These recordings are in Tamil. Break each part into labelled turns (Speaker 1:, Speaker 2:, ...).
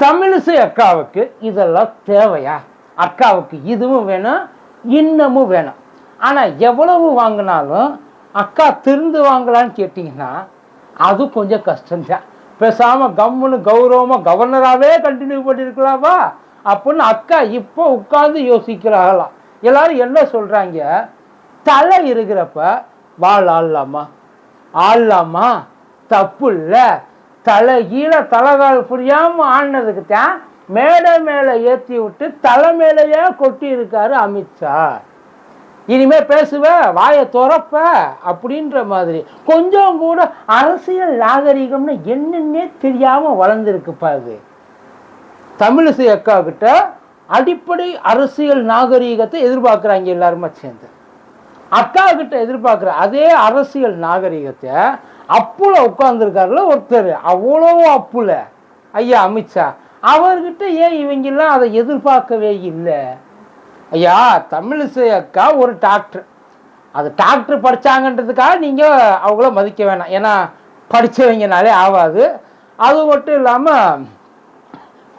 Speaker 1: தமிழிசை அக்காவுக்கு இதெல்லாம் தேவையா? அக்காவுக்கு இதுவும் வேணும் இன்னமும் வேணும். ஆனால் எவ்வளவு வாங்கினாலும் அக்கா திருந்து வாங்கலான்னு கேட்டிங்கன்னா அது கொஞ்சம் கஷ்டம்தான். பேசாமல் கம்முன்னு கௌரவமாக கவர்னராகவே கண்டினியூ பண்ணியிருக்கலாமா அப்படின்னு அக்கா இப்போ உட்கார்ந்து யோசிக்கிறாங்களாம் எல்லாரும் என்ன சொல்கிறாங்க தலை இருக்கிறப்ப வாழ் ஆடலாமா ஆடலாமா தப்பு இல்லை. தலை கீழே தலைகால் புரியாமல் ஆடினதுக்கு தான் மேடை மேலே ஏற்றி விட்டு தலை மேலேயே கொட்டி இருக்காரு அமித்ஷா இனிமே பேசுவ வாயை துறப்ப அப்படின்ற மாதிரி. கொஞ்சம் கூட அரசியல் நாகரிகம்னு என்னன்னே தெரியாமல் வளர்ந்துருக்குப்பா அது. தமிழிசை அக்கா கிட்ட அடிப்படை அரசியல் நாகரிகத்தை எதிர்பார்க்குறாங்க எல்லாருமே சேர்ந்து. அக்கா கிட்ட எதிர்பார்க்குற அதே அரசியல் நாகரிகத்தை அப்புல உட்காந்துருக்காருல ஒருத்தர். அவ்வளோ அப்புல. ஐயா அமித்ஷா அவர்கிட்ட ஏன் இவங்கெல்லாம் அதை எதிர்பார்க்கவே இல்லை? ஐயா தமிழிசை அக்கா ஒரு டாக்டர். அது டாக்டர் படித்தாங்கன்றதுக்காக நீங்கள் அவங்கள மதிக்க வேணாம். ஏன்னா படித்தவங்கனாலே ஆகாது அது மட்டும் இல்லாமல்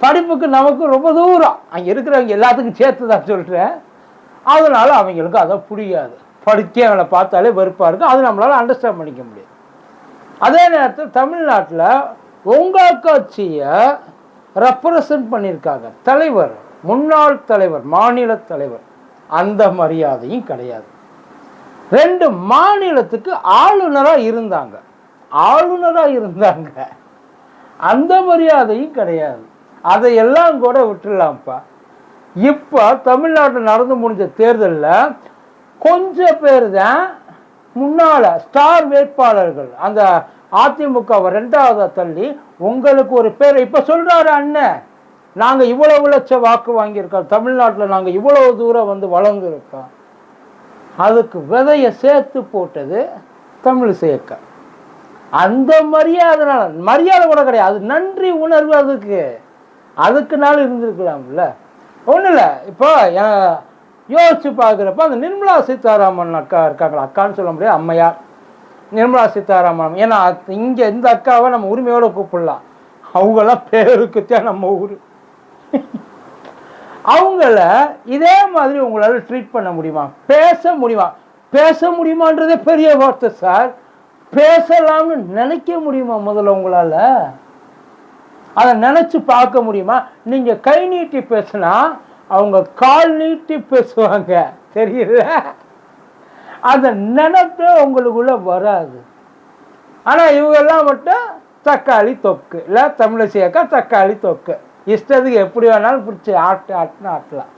Speaker 1: படிப்புக்கு நமக்கு ரொம்ப தூரம். அங்கே இருக்கிறவங்க எல்லாத்துக்கும் சேர்த்து தான் சொல்கிறேன் அதனால் அவங்களுக்கு அதை புரியாது. படித்தவங்களை பார்த்தாலே வெறுப்பாக இருக்கும். அது நம்மளால் அண்டர்ஸ்டாண்ட் பண்ணிக்க முடியாது அதே நேரத்தில் தமிழ்நாட்டில் உங்கள் கட்சியை ரெப்ரசன்ட் பண்ணியிருக்காங்க தலைவர் முன்னாள் தலைவர் மாநில தலைவர். அந்த மரியாதையும் கிடையாது. ரெண்டு மாநிலத்துக்கு ஆளுநராக இருந்தாங்க. ஆளுநராக இருந்தாங்க. அந்த மரியாதையும் கிடையாது. அதையெல்லாம் கூட விட்டுடலாம்ப்பா. இப்போ தமிழ்நாட்டில் நடந்து முடிஞ்ச தேர்தலில் கொஞ்சம் பேர் தான் முன்னால ஸ்டார் வேட்பாளர்கள் அந்த அதிமுகவை ரெண்டாவதாக தள்ளி உங்களுக்கு ஒரு பேர் இப்போ சொல்றாரு அண்ணன் நாங்கள் இவ்வளவு லட்ச வாக்கு வாங்கியிருக்கோம் தமிழ்நாட்டில் நாங்கள் இவ்வளவு தூரம் வந்து வளர்ந்துருக்கோம் அதுக்கு விதையை சேர்த்து போட்டது தமிழ் சேர்க்க. அந்த மரியாதைனால மரியாதை கூட கிடையாது அது நன்றி உணர்வு அதுக்கு. அதுக்குனால இருந்திருக்கலாம்ல. ஒன்றும் இல்லை இப்போ யோசித்து யோசிச்சு பார்க்குறப்ப அந்த நிர்மலா சீதாராமன் அக்கா இருக்காங்களா? அக்கான்னு சொல்ல முடியாது அம்மையார் நிர்மலா சீதாராமன். ஏன்னா இங்கே இந்த அக்காவை நம்ம உரிமையோடு கூப்பிடலாம். அவங்களாம் பேருக்குத்தான் நம்ம ஊர். அவங்கள இதே மாதிரி உங்களால் ட்ரீட் பண்ண முடியுமா? பேச முடியுமா? பேச முடியுமான்றதே பெரிய வார்த்தை சார் பேசலாம்னு நினைக்க முடியுமா முதல்ல உங்களால்? அதை நினச்சி பார்க்க முடியுமா? நீங்கள் கை நீட்டி பேசினா அவங்க கால் நீட்டி பேசுவாங்க. தெரியல அந்த நினப்பே உங்களுக்குள்ள வராது. ஆனால் இவங்கெல்லாம் மட்டும் தக்காளி தொக்கு. இல்லை தமிழிசையாக்கா தக்காளி தொக்கு. இஷ்டத்துக்கு எப்படி வேணாலும் பிடிச்சி ஆட்டு ஆட்டுன்னு ஆட்டலாம்.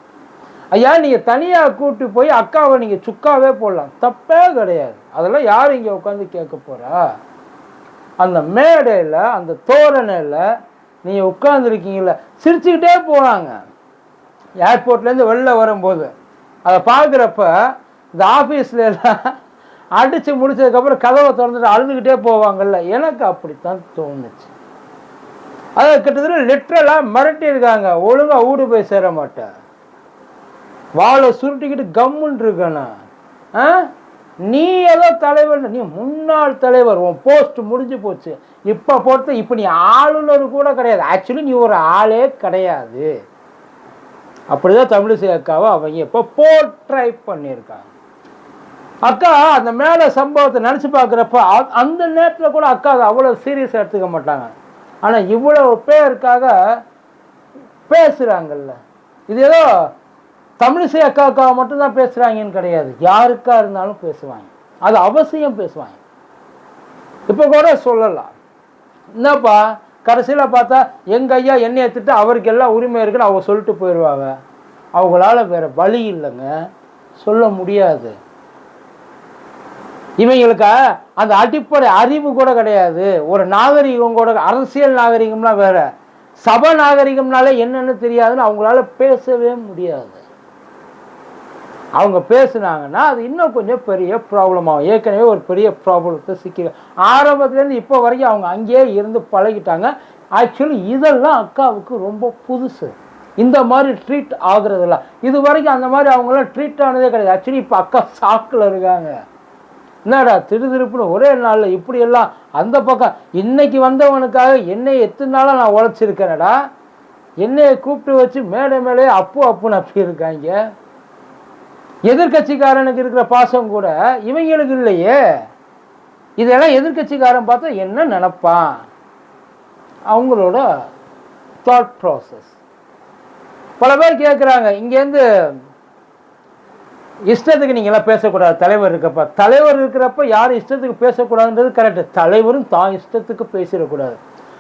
Speaker 1: ஐயா நீங்கள் தனியாக கூட்டி போய் அக்காவை நீங்கள் சுக்காவே போடலாம். தப்பே கிடையாது. அதெல்லாம் யார் இங்கே உட்காந்து கேட்க போகிறா அந்த மேடையில் அந்த தோரணையில் நீங்கள் உட்காந்துருக்கீங்கள சிரிச்சுக்கிட்டே போகிறாங்க ஏர்போர்ட்லேருந்து வெளில வரும்போது அதை பார்க்குறப்ப இந்த ஆஃபீஸில் எல்லாம் அடித்து முடிச்சதுக்கப்புறம் கதவை திறந்துட்டு அழுதுகிட்டே போவாங்கல்ல. எனக்கு அப்படித்தான் தோணுச்சு. அதை கிட்டத்தட்ட லிட்ரலாக மிரட்டியிருக்காங்க. ஒழுங்காக ஊடு போய் சேர மாட்டேன் வாழை சுருட்டிக்கிட்டு கம்முன்னு இருக்கணும். ஆ? நீ ஏதோ தலைவர் நீ முன்னாள் தலைவர் உன் போஸ்ட் முடிஞ்சு போச்சு. இப்போ பொறுத்த இப்போ நீ ஆளுநர் கூட கிடையாது. ஆக்சுவலி நீ ஒரு ஆளே கிடையாது. அப்படிதான் தமிழிசை அக்காவை அவங்க இப்போ போர்ட்ரை பண்ணியிருக்காங்க. அக்கா அந்த மேலே சம்பவத்தை நினச்சி பார்க்குறப்ப அந்த நேரத்தில் கூட அக்கா அதை அவ்வளோ சீரியஸாக எடுத்துக்க மாட்டாங்க. ஆனால் இவ்வளோ பேருக்காக பேசுகிறாங்கல்ல இது ஏதோ தமிழிசை அக்காவுக்காக மட்டும்தான் பேசுகிறாங்கன்னு கிடையாது. யாருக்கா இருந்தாலும் பேசுவாங்க. அது அவசியம் பேசுவாங்க. இப்போ கூட சொல்லலாம். என்னப்பா கடைசியில் பார்த்தா எங்கள் ஐயா என்னைய திட்டு அவருக்கு உரிமை இருக்குன்னு அவங்க சொல்லிட்டு போயிடுவாங்க அவங்களால வேற வழி இல்லைங்க. சொல்ல முடியாது. இவங்களுக்கு அந்த அடிப்படை அறிவு கூட கிடையாது. ஒரு நாகரிகம் கூட அரசியல் நாகரிகம்லாம் வேற. சப நாகரிகம்னாலே என்னென்னு தெரியாதுன்னு அவங்களால பேசவே முடியாது. அவங்க பேசுனாங்கன்னா அது இன்னும் கொஞ்சம் பெரிய ப்ராப்ளம் ஆகும். ஏற்கனவே ஒரு பெரிய ப்ராப்ளத்தை சிக்கி ஆரம்பத்துலேருந்து இப்போ வரைக்கும் அவங்க அங்கேயே இருந்து பழகிட்டாங்க. ஆக்சுவலி இதெல்லாம் அக்காவுக்கு ரொம்ப புதுசு. இந்த மாதிரி ட்ரீட் ஆகுறதில்ல இது வரைக்கும் அந்த மாதிரி அவங்களாம் ட்ரீட் ஆனதே கிடையாது. ஆக்சுவலி இப்போ அக்கா சாக்கில் இருக்காங்க. என்னடா திருதிருப்புன்னு ஒரே நாளில் இப்படியெல்லாம் அந்த பக்கம். இன்னைக்கு வந்தவனுக்காக என்னை எத்தனை நாளாக நான் உழைச்சிருக்கிறேடா என்னையை கூப்பிட்டு வச்சு மேடை மேலே அப்பு அப்புன்னு அப்படி இருக்காங்க. எதிர்க்கட்சிக்காரனுக்கு இருக்கிற பாசம் கூட இவங்களுக்கு இல்லையே. இதெல்லாம் எதிர்கட்சிக்காரன் பார்த்தா என்ன நினப்பான்? அவங்களோட தாட் ப்ராசஸ் பல பேர் கேட்குறாங்க இங்கேருந்து இஷ்டத்துக்கு நீங்களாம் பேசக்கூடாது தலைவர் இருக்கப்ப. தலைவர் இருக்கிறப்ப யாரும் இஷ்டத்துக்கு பேசக்கூடாதுன்றது கரெக்டு தலைவரும் தான் இஷ்டத்துக்கு பேசிடக்கூடாது.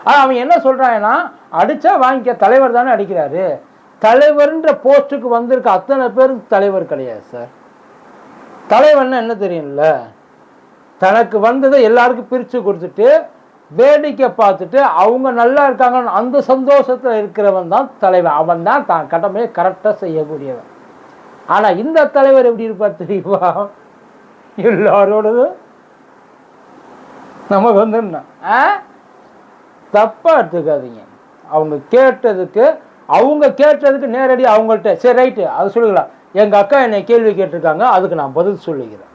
Speaker 1: ஆனால் அவன் என்ன சொல்கிறாங்கன்னா அடித்தா வாங்கிக்க தலைவர் தானே அடிக்கிறாரு. தலைவர்ன்ற போஸ்ட்டுக்கு வந்திருக்க அத்தனை பேருக்கு தலைவர் கிடையாது சார். தலைவர்னா என்ன தெரியும்ல? தனக்கு வந்ததை எல்லாருக்கும் பிரித்து கொடுத்துட்டு வேடிக்கை பார்த்துட்டு அவங்க நல்லா இருக்காங்கன்னு அந்த சந்தோஷத்தில் இருக்கிறவன் தான் தலைவன் அவன் தான் தான் கடமையை கரெக்டாக செய்யக்கூடியவன். ஆனால் இந்த தலைவர் எப்படி இருப்பார் தெரியுமா? எல்லாரோடதும் நமக்கு வந்து என்ன? ஆ? தப்பாக எடுத்துக்காதீங்க. அவங்க கேட்டதுக்கு அவங்க கேட்டதுக்கு நேரடியாக அவங்கள்ட்ட சரி ரைட்டு அது சொல்லுங்களா எங்கள் அக்கா என்னை கேள்வி கேட்டிருக்காங்க அதுக்கு நான் பதில் சொல்லுகிறேன்.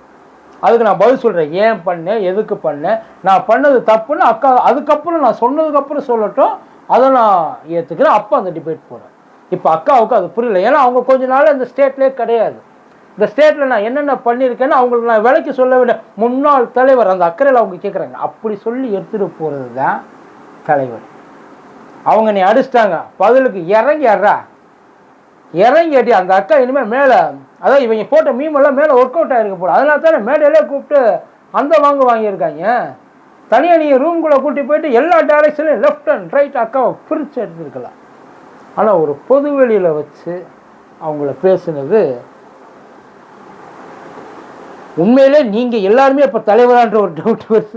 Speaker 1: அதுக்கு நான் பதில் சொல்கிறேன் ஏன் பண்ணேன் எதுக்கு பண்ணேன் நான் பண்ணது தப்புன்னு அக்கா அதுக்கப்புறம் நான் சொன்னதுக்கப்புறம் சொல்லட்டும். அதை நான் ஏற்றுக்கிறேன் அப்போ அந்த டிபேட் போகிறேன் இப்போ அக்காவுக்கு அது புரியல. ஏன்னா அவங்க கொஞ்ச நாள் இந்த ஸ்டேட்லேயே கிடையாது. இந்த ஸ்டேட்டில் நான் என்னென்ன பண்ணியிருக்கேன்னு அவங்களுக்கு நான் விலைக்கு சொல்ல விட முன்னாள் தலைவர் அந்த அக்கறையில் அவங்க கேட்குறாங்க அப்படி சொல்லி எடுத்துகிட்டு போகிறது தான் தலைவர். அவங்க நீ அடிச்சிட்டாங்க பதிலுக்கு இறங்கி அறா இறங்கி அடி அந்த அக்கா இனிமேல் மேலே அதான் இவங்க போட்ட மீமெல்லாம் மேலே ஒர்க் அவுட் ஆகிருக்க போல. அதனால தானே மேடையிலே கூப்பிட்டு அந்த வாங்க வாங்கியிருக்காங்க. தனியாக நீங்கள் ரூம்குள்ளே கூட்டி போயிட்டு எல்லா டேரக்ஷன்லையும் லெஃப்ட் அண்ட் ரைட் அக்காவை பிரித்து எடுத்துருக்கலாம். ஆனால் ஒரு பொது வெளியில் வச்சு அவங்கள பேசுனது உண்மையிலே நீங்கள் எல்லாருமே இப்போ தலைவரான்ற ஒரு டவுட் வருது.